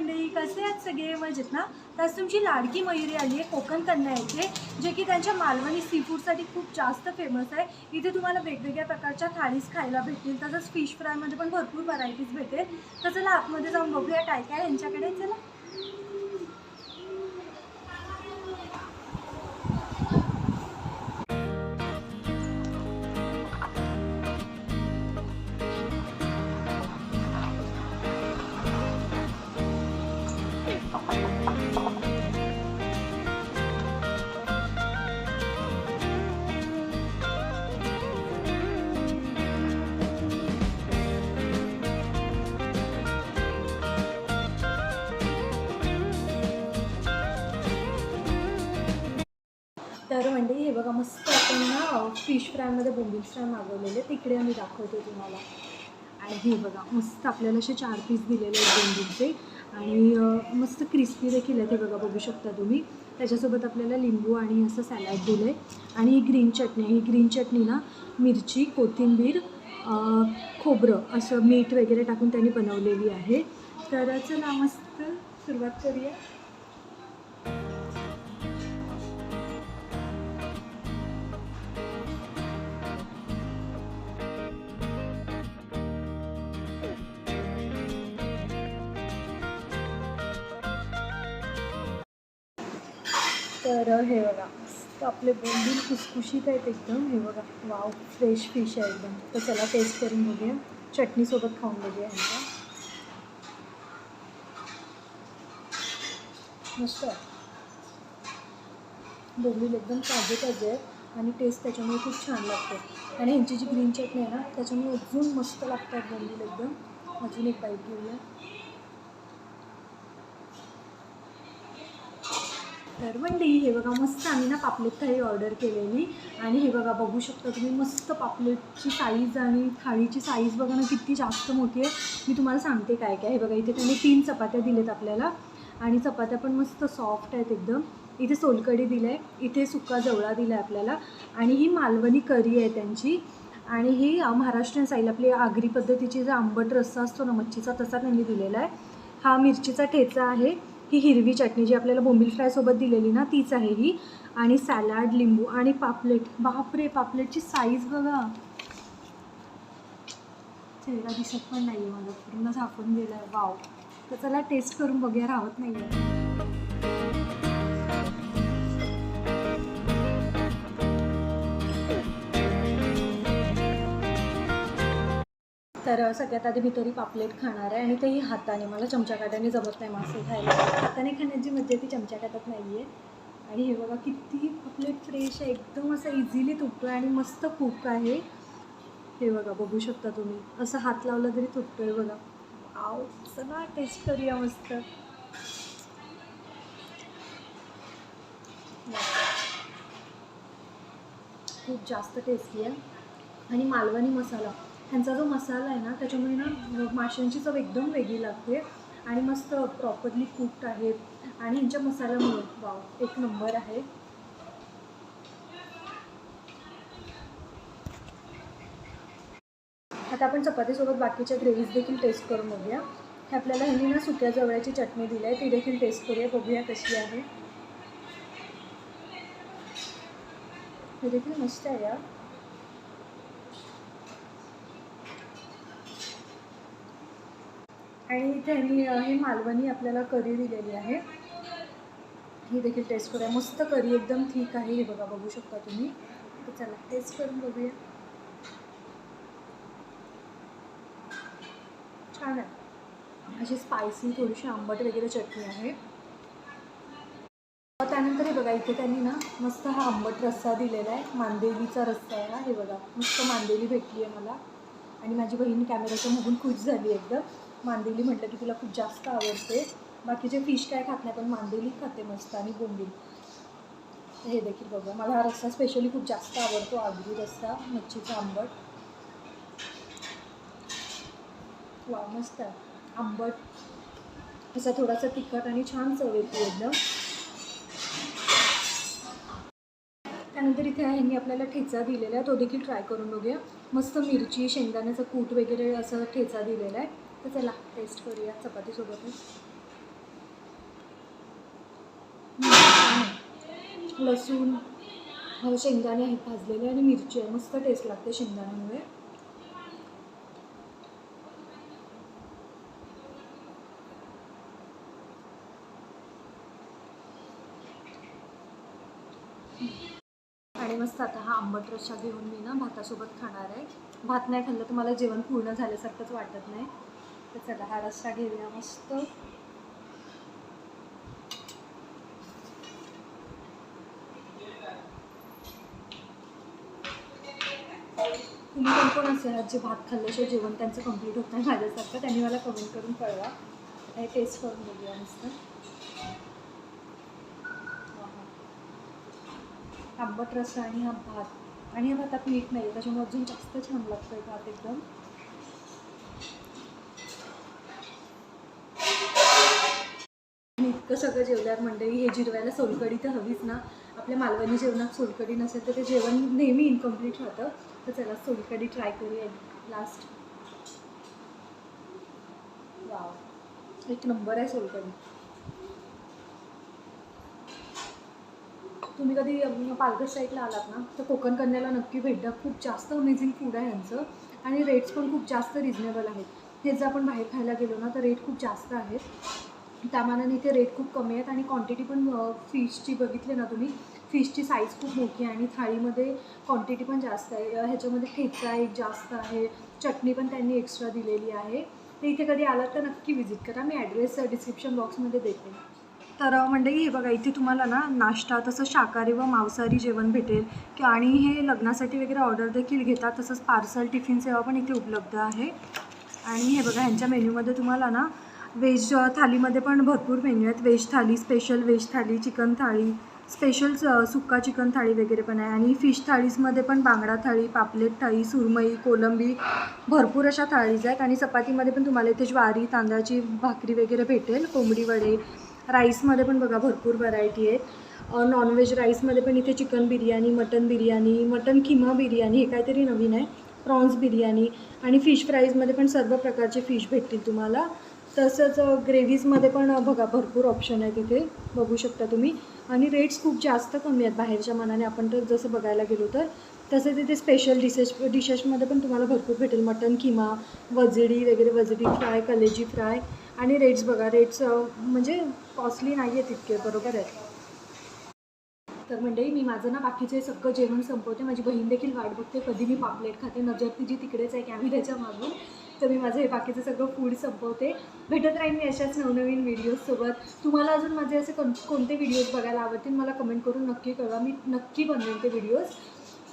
मंडळी कसे आहेत सगळे? मजेत ना? तर तुमची लाडकी मयुरी आली आहे कोकण कन्या येथे जे की त्यांच्या मालवणी सी फूडसाठी खूप जास्त फेमस आहे. इथे तुम्हाला वेगवेगळ्या प्रकारच्या थाळीज खायला भेटतील तसंच फिश फ्रायमध्ये पण भरपूर व्हरायटीज भेटेल. तर चला आतमध्ये जाऊन बघूया काय काय यांच्याकडे? चला. तर म्हणते हे बघा मस्त आपण ना फिश फ्रायमध्ये बोंबील फ्राय मागवलेले तिकडे आम्ही दाखवतो तुम्हाला. आणि हे बघा मस्त आपल्याला असे चार पीस दिलेले आहेत बोंबीलचे. आणि मस्त क्रिस्पी देखील आहेत हे बघा बघू शकता तुम्ही. त्याच्यासोबत आपल्याला लिंबू आणि असं सॅलॅड दिलं आहे आणि ही ग्रीन चटणी ही ग्रीन चटणी ना मिरची कोथिंबीर खोबरं असं मीठ वगैरे टाकून त्यांनी बनवलेली आहे. तर चला मस्त सुरुवात करूया. तर हे बघा. तर आपले बोंबील खुसखुशीत आहेत एकदम. हे बघा. वाव फ्रेश फिश आहे एकदम. तर चला टेस्ट करून बघूया. चटणीसोबत खाऊन बघूया ह्यांचा मस्त आहे. बोंबील एकदम ताजे ताजे आहेत आणि टेस्ट त्याच्यामुळे खूप छान लागते. आणि ह्यांची जी ग्रीन चटणी आहे ना त्याच्यामुळे अजून मस्त लागतात बोंबील एकदम. अजून एक बाईट घेऊया. तर मंडळी हे बघा मस्त आम्ही ना पापलेट थाळी ऑर्डर केलेली. आणि हे बघा बघू शकता तुम्ही मस्त पापलेटची साईज आणि थाळीची साईज बघा ना किती जास्त मोठी आहे. मी तुम्हाला सांगते काय काय. हे बघा इथे त्यांनी तीन चपात्या दिलेत आपल्याला. आणि चपात्या पण मस्त सॉफ्ट आहेत एकदम. इथे सोलकडी दिलं आहे इथे सुका जवळा दिला आहे आपल्याला. आणि ही मालवणी करी आहे त्यांची. आणि ही महाराष्ट्रीयन साईल आपली आगरी पद्धतीची जो आंबट रस्सा असतो ना मच्छीचा तसा त्यांनी दिलेला आहे. हा मिरचीचा ठेचा आहे. ही हिरवी चटणी जी आपल्याला बोंबील फ्रायसोबत दिलेली ना तीच आहे ही. आणि सॅलाड लिंबू आणि पापलेट. बापरे पापलेटची साईज बघा. चेहरा दिसत पण नाही आहे मला. पूर्ण झाकून गेला आहे वाव तर चला टेस्ट करून बघूया. राहत नाही आहे तर सगळ्यात आधी मी तरी पापलेट खाणार आहे आणि तेही हाताने. मला चमच्या काट्याने जमत नाही मासे खायला. हाताने खाण्याची मजा ती चमच्या काटत नाही आहे आणि हे बघा किती पापलेट फ्रेश आहे. एकदम असं इझिली तुटतो आहे आणि मस्त कुक आहे. हे बघा बघू शकता तुम्ही. असं हात लावला तरी तुटतो आहे बघा. आव चला टेस्ट करूया मस्त. खूप जास्त टेस्टी आहे. आणि मालवणी मसाला. ह्यांचा जो मसाला आहे ना त्याच्यामुळे ना माशांची चव एकदम वेगळी लागते आणि मस्त प्रॉपरली कुक्ड आहेत. आणि ह्यांच्या मसाल्यामुळे वाव एक नंबर आहे. आता आपण चपातीसोबत बाकीच्या ग्रेव्हीज देखील टेस्ट करून बघूया. हे आपल्याला ह्यांनी ना सुक्या जवळ्याची चटणी दिली आहे ती देखील टेस्ट करूया बघूया कशी आहे. हे देखील मस्त आहे या आणि इथे ह्यांनी हे मालवणी आपल्याला करी दिलेली आहे. ही देखील टेस्ट करूया. मस्त करी एकदम ठीक आहे. हे बघा बघू शकता तुम्ही. तर चला टेस्ट करून बघूया. छान आहे. अशी स्पायसी थोडीशी आंबट वगैरे चटणी आहे. त्यानंतर हे बघा इथे त्यांनी ना मस्त हा आंबट रस्सा दिलेला आहे. मांदेलीचा रस्सा आहे हा हे बघा. मस्त मांदेली भेटली आहे मला. आणि माझी बहीण कॅमेराच्या मधून खुश झाली एकदम. मांदेली म्हटलं की तिला खूप जास्त आवडते. बाकीचे फिश काय खात नाही पण मांदेली खाते मस्त आणि बोंबील. हे देखील बघा मला हा रस्सा स्पेशली खूप जास्त आवडतो आगरी रस्सा मच्छीचा आंबट. वा मस्त आहे. आंबट. असा थोडासा तिखट आणि छान चव येते एकदम. त्यानंतर इथे ह्यांनी आपल्याला ठेचा दिलेला आहे. तो देखील ट्राय करून बघूया. मस्त मिरची शेंगदाण्याचं कूट वगैरे असं ठेचा दिलेला आहे. तर चला टेस्ट करूया चपातीसोबतच लसूण शेंगदाणे आहेत भाजलेले आणि मिरची आहे. मस्त टेस्ट लागते शेंगदाण्यामुळे. आणि मस्त आता हा आंबट रस्सा घेऊन मी ना भातासोबत खाणार आहे. भात नाही खाल्लं तर मला जेवण पूर्ण झाल्यासारखंच वाटत नाही. तर चला हा रस्सा घेऊया मस्त तुम्ही कोण कोण असे आहात जे भात खाल्ल्याशिवाय जेवण त्यांचं कंप्लीट होत नाही माझ्यासारखं त्यांनी मला कमेंट करून कळवा हे टेस्ट करून बघूया मस्त आंबट रस्सा आणि हा भात आणि या भातात मीठ नाही त्याच्यामुळे अजून जास्त छान लागतं आहे भात एकदम तर इतकं सगळं जेवल्यावर मंडळी हे जिरवायला सोलकडी तर हवीच ना. आपल्या मालवणी जेवणात सोलकडी नसेल तर ते जेवण नेहमी इनकम्प्लीट राहतं. तर चला सोलकडी ट्राय करूया लास्ट वाव एक नंबर आहे सोलकडी तुम्ही कधी पालघर साईडला आलात ना तर कोकण कन्याला नक्की भेट द्या. खूप जास्त अमेझिंग फूड आहे यांचं. आणि रेट्स पण खूप जास्त रिजनेबल आहेत. हे जर आपण बाहेर खायला गेलो ना तर रेट खूप जास्त आहेत. त्यामानाने इथे रेट खूप कमी आहेत आणि क्वांटिटी पण फिशची बघितली ना तुम्ही फिशची साईज खूप मोठी आहे आणि थाळीमध्ये क्वांटिटी पण जास्त आहे. ह्याच्यामध्ये ठेचा एक जास्त आहे चटणी पण त्यांनी एक्स्ट्रा दिलेली आहे. तर इथे कधी आलात तर नक्की व्हिजिट करा. मी ॲड्रेस डिस्क्रिप्शन बॉक्समध्ये देते. तर मंडळी हे बघा इथे तुम्हाला ना नाश्ता तसं शाकाहारी व मांसाहारी जेवण भेटेल. की आणि हे लग्नासाठी वगैरे ऑर्डर देखील घेतात तसंच पार्सल टिफिन सेवा पण इथे उपलब्ध आहे. आणि हे बघा ह्यांच्या मेन्यूमध्ये तुम्हाला ना व्हेज थालीमध्ये पण भरपूर मेन्यू आहेत. Veg thali special veg thali chicken thali special sukka chicken thali वगैरे पण आहे. आणि फिश थाळीजमध्ये पण बांगडा थाळी पापलेट थाळी सुरमई कोलंबी भरपूर अशा थाळीज आहेत. आणि चपातीमध्ये पण तुम्हाला इथे ज्वारी तांदळाची भाकरी वगैरे भेटेल. कोंबडी वडे राईसमध्ये पण बघा भरपूर व्हरायटी आहेत. नॉनव्हेज राईसमध्ये पण इथे chicken biryani mutton biryani mutton keema biryani हे काहीतरी नवीन आहे. प्रॉन्स बिर्याणी आणि फिश फ्राईजमध्ये पण सर्व प्रकारचे फिश भेटतील तुम्हाला. तसंच ग्रेव्हीजमध्ये पण बघा भरपूर ऑप्शन आहे तिथे बघू शकता तुम्ही. आणि रेट्स खूप जास्त कमी आहेत बाहेरच्या मनाने. आपण तर जसं बघायला गेलो तर. तसं तिथे स्पेशल डिशेस डिशेसमध्ये पण तुम्हाला भरपूर भेटेल. मटन किमा वजडी वगैरे वजडी फ्राय कलेजी फ्राय. आणि रेट्स बघा रेट्स म्हणजे कॉस्टली नाही आहे तितके बरोबर आहेत तर मंडळी मी माझं ना बाकीचे सगळं जेवण संपवते. माझी बहीण देखील वाट बघते. कधी मी पापलेट खाते. नजर तिची तिकडेच आहे. कॅमेऱ्याच्या मागून. तर मी माझं हे बाकीचं सगळं फूड संपवते. भेटत राहीन मी अशाच नवनवीन व्हिडिओजसोबत तुम्हाला अजून माझे असे कोण कोणते व्हिडिओज बघायला आवडतील मला कमेंट करून नक्की कळवा. मी नक्की बनवेन ते व्हिडिओज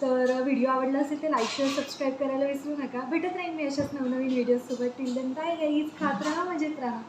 तर व्हिडिओ आवडला असेल तर लाईक शेअर सबस्क्राईब करायला विसरू नका. भेटत राहीन मी अशाच नवनवीन व्हिडिओजसोबत टिल देन बाय गाईज खात राहा मजेत राहा.